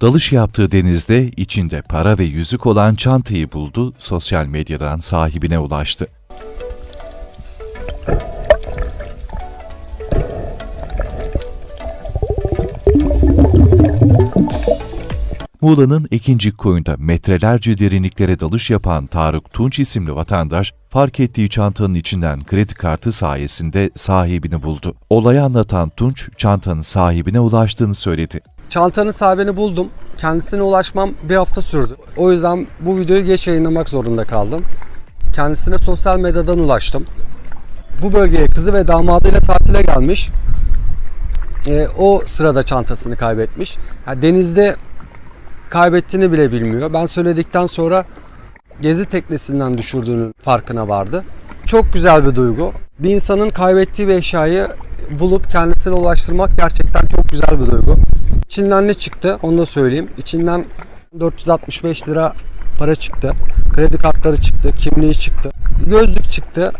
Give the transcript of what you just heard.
dalış yaptığı denizde içinde para ve yüzük olan çantayı buldu, sosyal medyadan sahibine ulaştı. Muğla'nın ikinci koyunda metrelerce derinliklere dalış yapan Tarık Tunç isimli vatandaş, fark ettiği çantanın içinden kredi kartı sayesinde sahibini buldu. Olayı anlatan Tunç, çantanın sahibine ulaştığını söyledi. Çantanın sahibini buldum. Kendisine ulaşmam bir hafta sürdü. O yüzden bu videoyu geç yayınlamak zorunda kaldım. Kendisine sosyal medyadan ulaştım. Bu bölgeye kızı ve damadıyla tatile gelmiş. Ee, o sırada çantasını kaybetmiş. Yani denizde kaybettiğini bile bilmiyor. Ben söyledikten sonra gezi teknesinden düşürdüğünün farkına vardı. Çok güzel bir duygu. Bir insanın kaybettiği bir eşyayı bulup kendisine ulaştırmak gerçekten çok güzel bir duygu. İçinden ne çıktı onu da söyleyeyim. İçinden 465 lira para çıktı. Kredi kartları çıktı, kimliği çıktı. Gözlük çıktı.